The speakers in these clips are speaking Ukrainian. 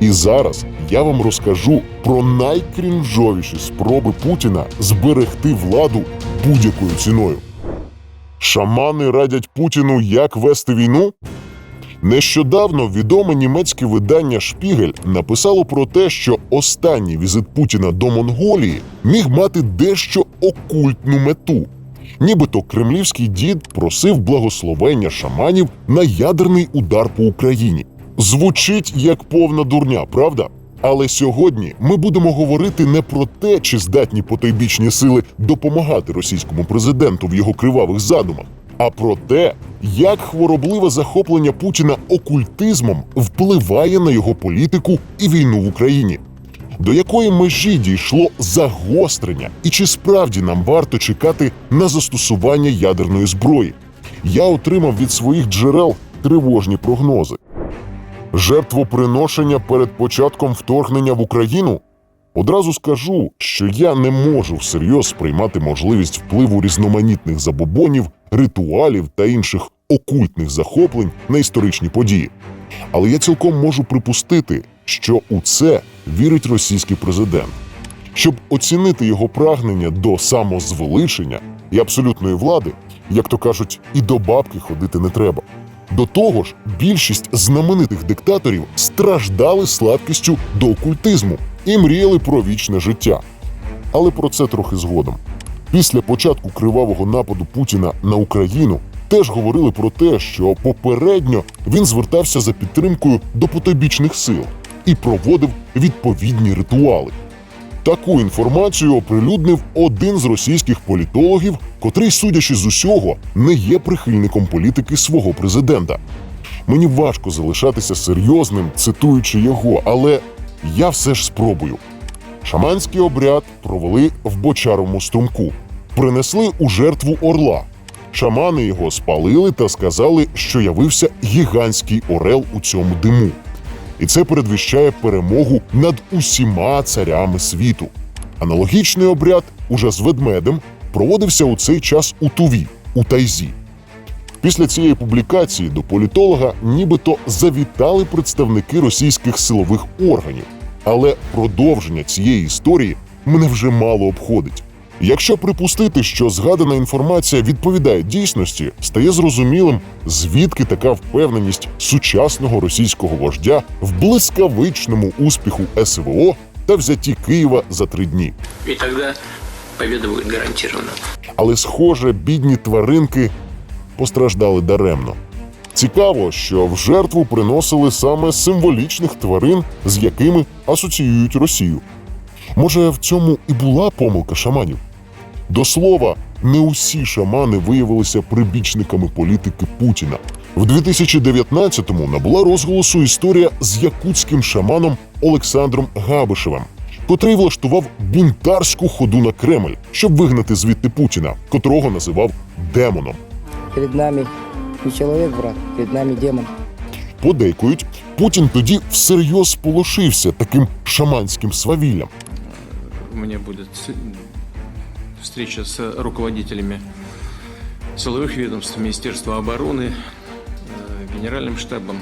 І зараз я вам розкажу про найкрінжовіші спроби Путіна зберегти владу будь-якою ціною. Шамани радять Путіну, як вести війну. Нещодавно відоме німецьке видання Шпігель написало про те, що останній візит Путіна до Монголії міг мати дещо окультну мету. Нібито кремлівський дід просив благословення шаманів на ядерний удар по Україні. Звучить як повна дурня, правда? Але сьогодні ми будемо говорити не про те, чи здатні потойбічні сили допомагати російському президенту в його кривавих задумах, а про те, як хворобливе захоплення Путіна окультизмом впливає на його політику і війну в Україні. До якої межі дійшло загострення, і чи справді нам варто чекати на застосування ядерної зброї? Я отримав від своїх джерел тривожні прогнози. Жертвоприношення перед початком вторгнення в Україну? Одразу скажу, що я не можу всерйоз сприймати можливість впливу різноманітних забобонів, ритуалів та інших окультних захоплень на історичні події. Але я цілком можу припустити, що у це вірить російський президент. Щоб оцінити його прагнення до самозвеличення і абсолютної влади, як то кажуть, і до бабки ходити не треба. До того ж, більшість знаменитих диктаторів страждали слабкістю до окультизму і мріяли про вічне життя. Але про це трохи згодом. Після початку кривавого нападу Путіна на Україну теж говорили про те, що попередньо він звертався за підтримкою до потойбічних сил і проводив відповідні ритуали. Таку інформацію оприлюднив один з російських політологів, котрий, судячи з усього, не є прихильником політики свого президента. Мені важко залишатися серйозним, цитуючи його, але я все ж спробую. Шаманський обряд провели в бочаровому струмку, принесли у жертву орла. Шамани його спалили та сказали, що явився гігантський орел у цьому диму. І це передвіщає перемогу над усіма царями світу. Аналогічний обряд уже з ведмедем проводився у цей час у Туві, у Тайзі. Після цієї публікації до політолога нібито завітали представники російських силових органів. Але продовження цієї історії мене вже мало обходить. Якщо припустити, що згадана інформація відповідає дійсності, стає зрозумілим, звідки така впевненість сучасного російського вождя в блискавичному успіху СВО та взятті Києва за три дні. И тогда победа будет гарантирована. Але, схоже, бідні тваринки постраждали даремно. Цікаво, що в жертву приносили саме символічних тварин, з якими асоціюють Росію. Може, в цьому і була помилка шаманів? До слова, не усі шамани виявилися прибічниками політики Путіна. В 2019-му набула розголосу історія з якутським шаманом Олександром Габишевим, котрий влаштував бунтарську ходу на Кремль, щоб вигнати звідти Путіна, котрого називав демоном. Перед нами не человек, брат, перед нами демон. Подейкують, Путін тоді всерйоз сполошився таким шаманським свавіллям. будет с- встреча с руководителями силовых ведомств, Министерства обороны, э, Генеральным штабом,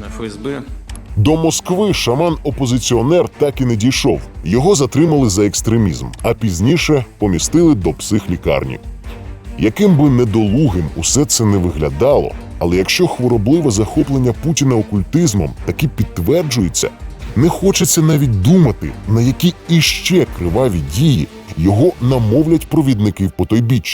э, ФСБ. До Москви шаман-опозиціонер так і не дійшов. Його затримали за екстремізм, а пізніше помістили до психлікарні. Яким би недолугим усе це не виглядало, але якщо хворобливе захоплення Путіна окультизмом таки підтверджується, не хочеться навіть думати, на які іще криваві дії його намовлять провідники в потойбіччя.